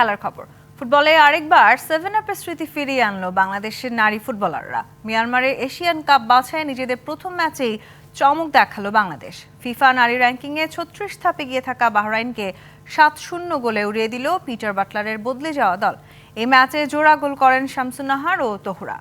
খেলার খবর। ফুটবলে আরেকবার সেভেন আপের স্মৃতি ফিরিয়ে আনলো বাংলাদেশের নারী ফুটবলাররা। মিয়ানমারে এশিয়ান কাপ বাছায় নিজেদের প্রথম ম্যাচেই চমক দেখাল বাংলাদেশ। ফিফা নারী র্যাঙ্কিংয়ে ছত্রিশ ধাপে গিয়ে থাকা বাহরাইনকে সাত শূন্য গোলে উড়িয়ে দিল পিটার বাটলারের বদলে যাওয়া দল। এই ম্যাচে জোড়া গোল করেন শামসুন্নাহার ও তোহরা।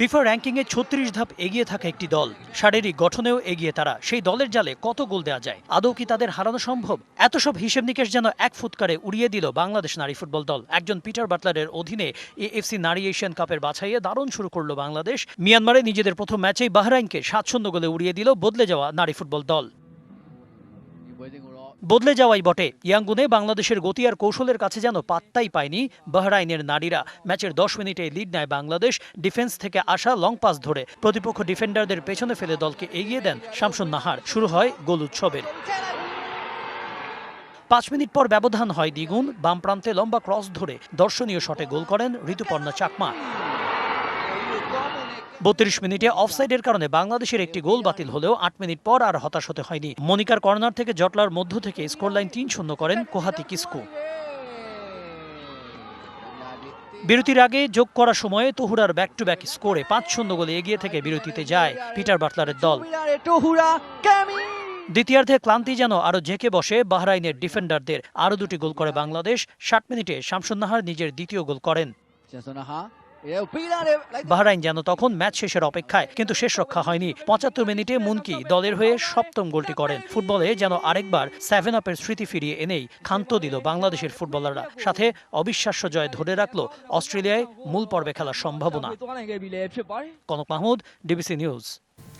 ফিফা র্যাঙ্কিংয়ে ছত্রিশ ধাপ এগিয়ে থাকা একটি দল। শারীরিক গঠনেও এগিয়ে তারা। সেই দলের জালে কত গোল দেওয়া যায়? আদৌ কি তাদের হারানো সম্ভব? এত সব হিসেব নিকেশ যেন এক ফুৎকারে উড়িয়ে দিল বাংলাদেশ নারী ফুটবল দল। একজন পিটার বাটলারের অধীনে এএফসি নারী এশিয়ান কাপের বাছাইয়ে দারুণ শুরু করল বাংলাদেশ। মিয়ানমারে নিজেদের প্রথম ম্যাচেই বাহরাইনকে সাত শূন্য গোলে উড়িয়ে দিল বদলে যাওয়া নারী ফুটবল দল। বদলে যাওয়াই বটে। ইয়াঙ্গুনে বাংলাদেশের গতি আর কৌশলের কাছে যেন পাত্তাই পায়নি বাহরাইনের নারীরা। ম্যাচের দশ মিনিটে লিড নেয় বাংলাদেশ, ডিফেন্স থেকে আসা লং পাস ধরে। প্রতিপক্ষ ডিফেন্ডারদের পেছনে ফেলে দলকে এগিয়ে দেন শামসুন নাহার। শুরু হয় গোল উৎসবের। পাঁচ মিনিট পর ব্যবধান হয় দ্বিগুণ। বাম প্রান্তে লম্বা ক্রস ধরে দর্শনীয় শটে গোল করেন ঋতুপর্ণা চাকমা। বত্রিশ মিনিটে অফসাইডের কারণে বাংলাদেশের একটি গোল বাতিল হলেও আট মিনিট পর আর হতাশ হতে হয়নি। মনিকার কর্নার থেকে জটলার মধ্য থেকে স্কোর লাইন তিন শূন্য করেন কোহাতি কিস্কু। বিরতির আগে যোগ করা সময়ে তহুরার ব্যাক টু ব্যাক স্কোরে পাঁচ শূন্য গোলে এগিয়ে থেকে বিরতিতে যায় পিটার বাটলারের দল। দ্বিতীয়ার্ধে ক্লান্তি যেন আরও ঝেঁকে বসে বাহরাইনের ডিফেন্ডারদের। আরও দুটি গোল করে বাংলাদেশ ষাট মিনিটে শামসুন্নাহার নিজের দ্বিতীয় গোল করেন। বাহরাইন যেন তখন ম্যাচ শেষের অপেক্ষায় কিন্তু শেষ রক্ষা হয়নি। পঁচাত্তর মিনিটে মুনকি দলের হয়ে সপ্তম গোলটি করেন। ফুটবলে যেন আরেকবার সেভেন আপের স্মৃতি ফিরিয়ে এনেই ক্ষান্ত দিল বাংলাদেশের ফুটবলাররা। সাথে অবিশ্বাস্য জয় ধরে রাখল অস্ট্রেলিয়ায় মূল পর্বে খেলার সম্ভাবনা। Kanak Mahmud DBC news.